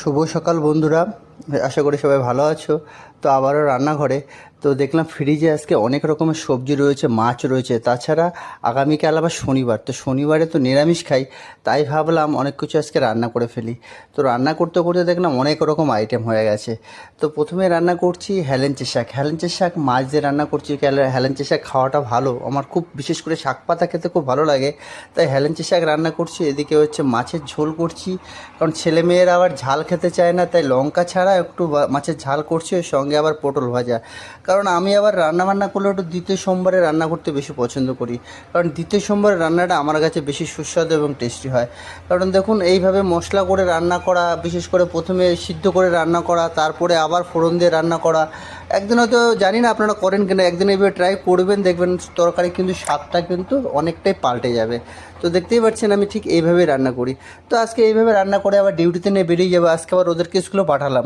শুভ সকাল বন্ধুরা। আশা করি সবাই ভালো আছো। তো আবারও রান্নাঘরে। তো দেখলাম ফ্রিজে আজকে অনেক রকমের সবজি রয়েছে, মাছ রয়েছে। তাছাড়া আগামীকাল আবার শনিবার। তো শনিবারে তো নিরামিষ খাই, তাই ভাবলাম অনেক কিছু আজকে রান্না করে ফেলি। তো রান্না করতে করতে দেখলাম অনেক রকম আইটেম হয়ে গেছে। তো প্রথমে রান্না করছি হেলেঞ্চে শাক। হেলেঞ্চে শাক মাছ দিয়ে রান্না করছি হেলেঞ্চে শাক খাওয়াটা ভালো। আমার খুব বিশেষ করে শাক পাতা খেতে খুব ভালো লাগে। তাই হেলেঞ্চে শাক রান্না করছি। এদিকে হচ্ছে মাছের ঝোল করছি। কারণ ছেলে মেয়েরা আবার ঝাল খেতে চায় না, তাই লঙ্কা ছাড়া একটু মাছের ঝাল করছি ওর সঙ্গে আবার পটল ভাজা। কারণ আমি আবার রান্না বান্না করলে একটু দ্বিতীয় সোমবারে রান্না করতে বেশি পছন্দ করি। কারণ দ্বিতীয় সোমবারে রান্নাটা আমার কাছে বেশি সুস্বাদু এবং টেস্টি হয়। কারণ দেখুন, এইভাবে মশলা করে রান্না করা, বিশেষ করে প্রথমে সিদ্ধ করে রান্না করা, তারপরে আবার ফোড়ন দিয়ে রান্না করা। একদিন হয়তো জানি না আপনারা করেন কিনা, একদিন এইভাবে ট্রাই করবেন, দেখবেন তরকারি কিন্তু স্বাদটা কিন্তু অনেকটাই পাল্টে যাবে। তো দেখতেই পাচ্ছেন আমি ঠিক এইভাবেই রান্না করি। তো আজকে এইভাবে রান্না করে আবার ডিউটিতে নিয়ে বেরিয়ে যাব, আজকে আবার ওদেরকে স্কুলে পাঠালাম।